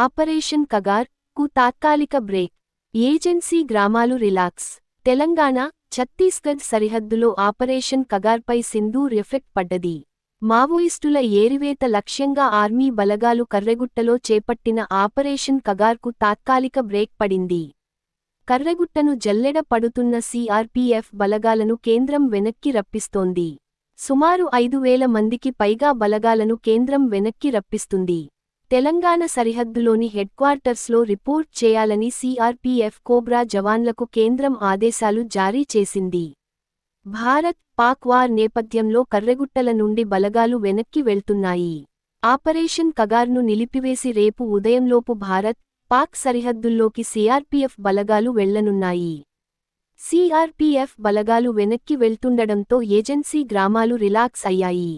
Operation కగార్కు తాత్కాలిక break. Agency గ్రామాలు రిలాక్స్. తెలంగాణ ఛత్తీస్గఢ్ సరిహద్దులో ఆపరేషన్ కగార్పై సింధూర్ ఎఫెక్ట్ పడ్డది. మావోయిస్టుల ఏరివేత లక్ష్యంగా ఆర్మీ బలగాలు కర్రెగుట్టలో చేపట్టిన ఆపరేషన్ కగార్కు తాత్కాలిక బ్రేక్ పడింది. కర్రెగుట్టను జల్లెడ పడుతున్న సీఆర్పీఎఫ్ బలగాలను కేంద్రం వెనక్కి రప్పిస్తోంది. సుమారు ఐదు వేల మందికి పైగా బలగాలను కేంద్రం వెనక్కి రప్పిస్తుంది. తెలంగాణ సరిహద్దులోని హెడ్క్వార్టర్స్లో రిపోర్ట్ చేయాలని సీఆర్పీఎఫ్ కోబ్రా జవాన్లకు కేంద్రం ఆదేశాలు జారీ చేసింది. భారత్ పాక్ వార్ నేపథ్యంలో కర్రెగుట్టల నుండి బలగాలు వెనక్కి వెళ్తున్నాయి. ఆపరేషన్ కగార్ను నిలిపివేసి రేపు ఉదయంలోపు భారత్ పాక్ సరిహద్దుల్లోకి సీఆర్పీఎఫ్ బలగాలు వెళ్ళనున్నాయి. సీఆర్పీఎఫ్ బలగాలు వెనక్కి వెళ్తుండడంతో ఏజెన్సీ గ్రామాలు రిలాక్స్ అయ్యాయి.